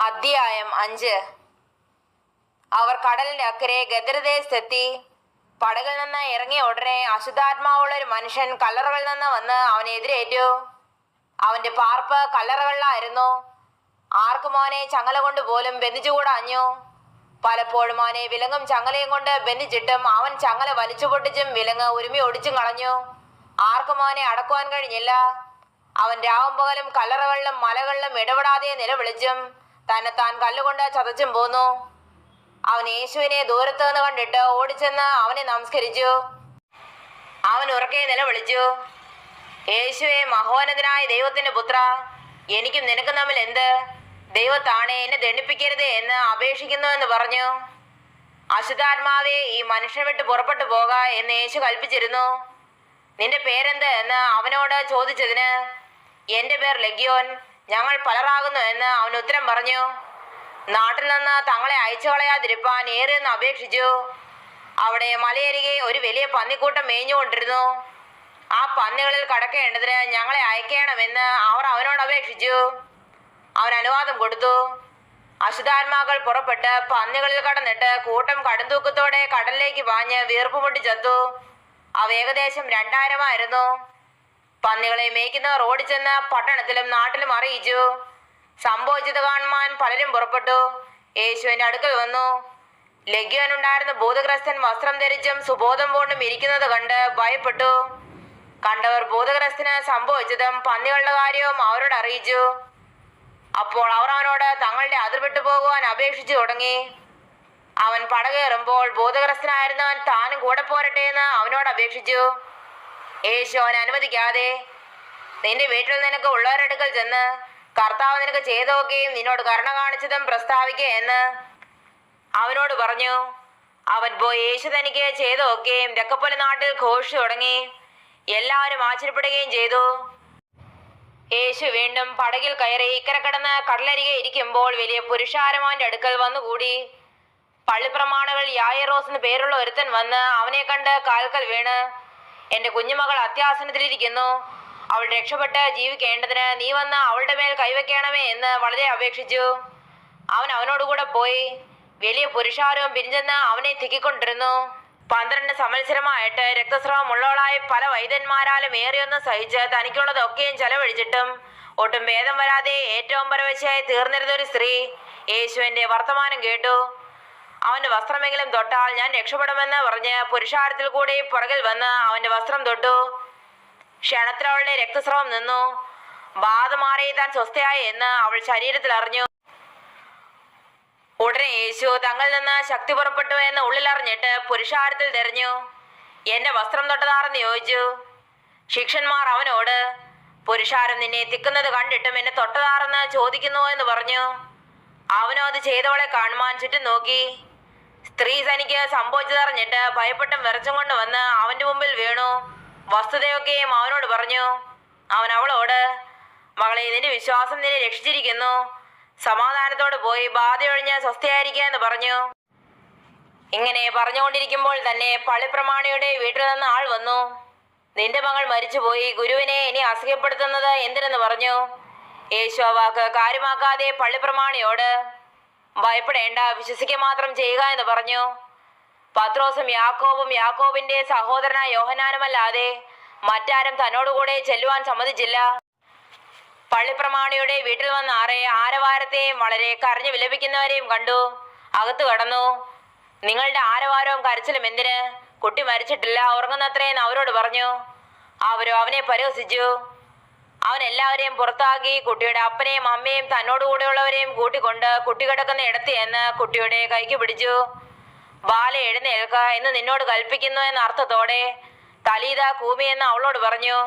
അധ്യായം അഞ്ച്. അവർ കടലിന്റെ അക്കരെ ഗദ്രദേശത്തെത്തി പടകിൽ നിന്ന് ഇറങ്ങിയ ഉടനെ അശുദ്ധാത്മാവുള്ള ഒരു മനുഷ്യൻ കല്ലറകളിൽ നിന്ന് വന്ന് അവനെ എതിരേറ്റു. അവന്റെ പാർപ്പ് കല്ലറകളിലായിരുന്നു. ആർക്കും അവനെ ചങ്ങല കൊണ്ട് പോലും ബന്ധിച്ചുകൂടാഞ്ഞു പലപ്പോഴും അവനെ വിലങ്ങും ചങ്ങലയും കൊണ്ട് ബന്ധിച്ചിട്ടും അവൻ ചങ്ങല വലിച്ചു പൊട്ടിച്ചും വിലങ്ങ് ഉരുമി ഒടിച്ചും കളഞ്ഞു. ആർക്കും അവനെ അടക്കുവാൻ കഴിഞ്ഞില്ല. അവൻ രാവും പകലും കല്ലറകളിലും മലകളിലും ഇടപെടാതെ നിലവിളിച്ചും തന്നെ താൻ കല്ലുകൊണ്ട് ചതച്ചും പോന്നു. അവൻ യേശുവിനെ ദൂരത്ത് നിന്ന് കണ്ടിട്ട് ഓടിച്ചെന്ന് അവനെ നമസ്കരിച്ചു. അവൻ ഉറക്കെ നിലവിളിച്ചു. യേശുവെ മഹോന്നതനായ ദൈവത്തിന്റെ പുത്ര എനിക്കും നിനക്കും തമ്മിൽ എന്ത്? ദൈവത്താണ് എന്നെ ദണ്ഡിപ്പിക്കരുത് എന്ന് അപേക്ഷിക്കുന്നു എന്ന് പറഞ്ഞു. അശുദ്ധാത്മാവെ ഈ മനുഷ്യനെ വിട്ട് പുറപ്പെട്ടു പോക എന്ന് യേശു കൽപ്പിച്ചിരുന്നു. നിന്റെ പേരെന്ത് എന്ന് അവനോട് ചോദിച്ചതിന് എന്റെ പേർ ലഗ്യോൻ. ഞങ്ങൾ പലരാകുന്നു എന്ന് അവൻ ഉത്തരം പറഞ്ഞു. നാട്ടിൽ നിന്ന് തങ്ങളെ അയച്ചു കളയാതിരിപ്പാൻ ഏറെന്ന് അപേക്ഷിച്ചു. അവിടെ മലയരികെ ഒരു വലിയ പന്നിക്കൂട്ടം മേഞ്ഞുകൊണ്ടിരുന്നു. ആ പന്നികളിൽ കടക്കേണ്ടതിന് ഞങ്ങളെ അയക്കണമെന്ന് അവർ അവനോട് അപേക്ഷിച്ചു. അവൻ അനുവാദം കൊടുത്തു. അശുദ്ധാത്മാക്കൾ പുറപ്പെട്ട് പന്നികളിൽ കടന്നിട്ട് കൂട്ടം കടുംതൂക്കത്തോടെ കടലിലേക്ക് പാഞ്ഞ് വീർപ്പുമുട്ടി ചത്തു അവ ഏകദേശം രണ്ടായിരമായിരുന്നു. പന്നികളെ മേയ്ക്കുന്നവർ ഓടിച്ചെന്ന് പട്ടണത്തിലും നാട്ടിലും അറിയിച്ചു. സംഭവിച്ചത് കാണുവാൻ പലരും പുറപ്പെട്ടു. യേശുവിന്റെ അടുക്കൽ വന്നു. ലഗ്യോനുണ്ടായിരുന്ന ബോധഗ്രസ്തൻ വസ്ത്രം ധരിച്ചും സുബോധം പോണ്ടും ഇരിക്കുന്നത് കണ്ട് ഭയപ്പെട്ടു. കണ്ടവർ ബോധഗ്രസ്തന് സംഭവിച്ചതും പന്നികളുടെ കാര്യവും അവരോട് അറിയിച്ചു. അപ്പോൾ അവർ അവനോട് തങ്ങളുടെ അതിർവിട്ടു പോകുവാൻ അപേക്ഷിച്ചു തുടങ്ങി. അവൻ പടകേറുമ്പോൾ ബോധഗ്രസ്തനായിരുന്നവൻ താനും കൂടെ പോരട്ടെ എന്ന് അവനോട് അപേക്ഷിച്ചു. യേശു അവൻ അനുവദിക്കാതെ നിന്റെ വീട്ടിൽ നിനക്ക് ഉള്ളവരടുക്കൽ ചെന്ന് കർത്താവ് നിനക്ക് ചെയ്തൊക്കെയും നിന്നോട് കരുണ കാണിച്ചതും പ്രസ്താവിക്കുക എന്ന് അവനോട് പറഞ്ഞു. അവൻ പോയി യേശു തനിക്ക് ചെയ്തൊക്കെയും രക്കപ്പൊലി നാട്ടിൽ ഘോഷിച്ചു തുടങ്ങി. എല്ലാവരും ആശ്ചര്യപ്പെടുകയും ചെയ്തു. യേശു വീണ്ടും പടകിൽ കയറി ഇക്കരെ കിടന്ന് കടലരികെ ഇരിക്കുമ്പോൾ വലിയ പുരുഷാരമാന്റെ അടുക്കൽ വന്നുകൂടി. പള്ളിപ്രമാണകൾ യായറോസ് എന്ന് പേരുള്ള ഒരുത്തൻ വന്ന് അവനെ കണ്ട് കാൽക്കൽ വീണ്. എന്റെ കുഞ്ഞുമകൾ അത്യാസനത്തിലിരിക്കുന്നു. അവൾ രക്ഷപ്പെട്ട് ജീവിക്കേണ്ടതിന് നീ വന്ന് അവളുടെ മേൽ കൈവയ്ക്കണമേ എന്ന് വളരെ അപേക്ഷിച്ചു. അവൻ അവനോടുകൂടെ പോയി. വലിയ പുരുഷാരവും പിരിഞ്ഞെന്ന് അവനെ തിക്കിക്കൊണ്ടിരുന്നു. പന്ത്രണ്ട് സംവത്സരമായിട്ട് രക്തസ്രാവമുള്ളവളായ പല വൈദ്യന്മാരാലും ഏറിയൊന്നും സഹിച്ച് തനിക്കുള്ളതൊക്കെയും ചെലവഴിച്ചിട്ടും ഒട്ടും ഭേദം വരാതെ ഏറ്റവും പരവശയായി തീർന്നിരുന്ന ഒരു സ്ത്രീ യേശുവിന്റെ വർത്തമാനം കേട്ടു. അവന്റെ വസ്ത്രമെങ്കിലും തൊട്ടാൽ ഞാൻ രക്ഷപ്പെടുമെന്ന് പറഞ്ഞ് പുരുഷാരത്തിൽ കൂടി പുറകിൽ വന്ന് അവന്റെ വസ്ത്രം തൊട്ടു. ക്ഷണത്തിൽ അവളുടെ രക്തസ്രവം നിന്നു. ബാധ മാറി താൻ സ്വസ്ഥയായി എന്ന് അവൾ ശരീരത്തിൽ അറിഞ്ഞു. ഉടനെ യേശു തങ്ങളിൽ നിന്ന് ശക്തി പുറപ്പെട്ടു എന്ന് ഉള്ളിലറിഞ്ഞിട്ട് പുരുഷാരത്തിൽ തെരഞ്ഞു. എന്റെ വസ്ത്രം തൊട്ടതാറെന്ന് ചോദിച്ചു. ശിക്ഷന്മാർ അവനോട് പുരുഷാരം നിന്നെ തിക്കുന്നത് കണ്ടിട്ടും എന്നെ തൊട്ടതാറെന്ന് ചോദിക്കുന്നു എന്ന് പറഞ്ഞു. അവനോ അത് ചെയ്തവളെ കാണുവാൻ ചുറ്റും നോക്കി. സ്ത്രീ തനിക്ക് സംഭവിച്ചതറിഞ്ഞിട്ട് ഭയപ്പെട്ടും വിറച്ചും കൊണ്ട് വന്ന് അവന്റെ മുമ്പിൽ വീണു. വസ്തുതയൊക്കെയും അവനോട് പറഞ്ഞു അവൻ അവളോട് മകളെ നിന്റെ വിശ്വാസം നിന്നെ രക്ഷിച്ചിരിക്കുന്നു. സമാധാനത്തോട് പോയി ബാധയൊഴിഞ്ഞ് സ്വസ്ഥയായിരിക്കുക എന്ന് പറഞ്ഞു. ഇങ്ങനെ പറഞ്ഞുകൊണ്ടിരിക്കുമ്പോൾ തന്നെ പള്ളിപ്രമാണിയുടെ വീട്ടിൽ നിന്ന് ആൾ വന്നു. നിന്റെ മകൾ മരിച്ചുപോയി. ഗുരുവിനെ ഇനി അസഹ്യപ്പെടുത്തുന്നത് എന്തിനെന്ന് പറഞ്ഞു. യേശു വാക്ക് കാര്യമാക്കാതെ പള്ളിപ്രമാണിയോട് ഭയപ്പെടേണ്ട. വിശ്വസിക്കുക മാത്രം ചെയ്യുക എന്ന് പറഞ്ഞു. പത്രോസും യാക്കോബും യാക്കോബിന്റെ സഹോദരനായ യോഹനാനുമല്ലാതെ മറ്റാരും തന്നോടുകൂടെ ചെല്ലുവാൻ സമ്മതിച്ചില്ല. പള്ളിപ്രമാണിയുടെ വീട്ടിൽ വന്ന ആറെ ആരവാരത്തെയും വളരെ കരഞ്ഞു വിലപിക്കുന്നവരെയും കണ്ടു. അകത്തു കടന്നു. നിങ്ങളുടെ ആരവാരവും കരച്ചിലും എന്തിന്? കുട്ടി മരിച്ചിട്ടില്ല. ഉറങ്ങുന്നത്രയെന്ന് അവരോട് പറഞ്ഞു. അവരോ അവനെ പരിഹസിച്ചു. അവൻ എല്ലാവരെയും പുറത്താക്കി കുട്ടിയുടെ അപ്പനെയും അമ്മയും തന്നോട് കൂടെയുള്ളവരെയും കൂട്ടിക്കൊണ്ട് കുട്ടി കിടക്കുന്ന ഇടത്ത് എന്ന് കുട്ടിയുടെ കൈക്ക് പിടിച്ചു. ബാല എഴുന്നേൽക്ക എന്ന് നിന്നോട് കൽപ്പിക്കുന്നു എന്ന അർത്ഥത്തോടെ തലീത കൂമി എന്ന് അവളോട് പറഞ്ഞു.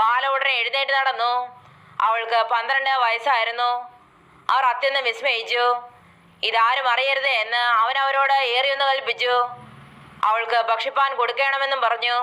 ബാല ഉടനെ എഴുന്നേറ്റ് നടന്നു. അവൾക്ക് പന്ത്രണ്ട് വയസ്സായിരുന്നു. അവർ അത്യന്തം വിസ്മയിച്ചു. ഇതാരും അറിയരുത് എന്ന് അവൻ അവരോട് ഏറിയൊന്ന് കൽപ്പിച്ചു. അവൾക്ക് ഭക്ഷിപ്പാൻ കൊടുക്കണമെന്നും പറഞ്ഞു.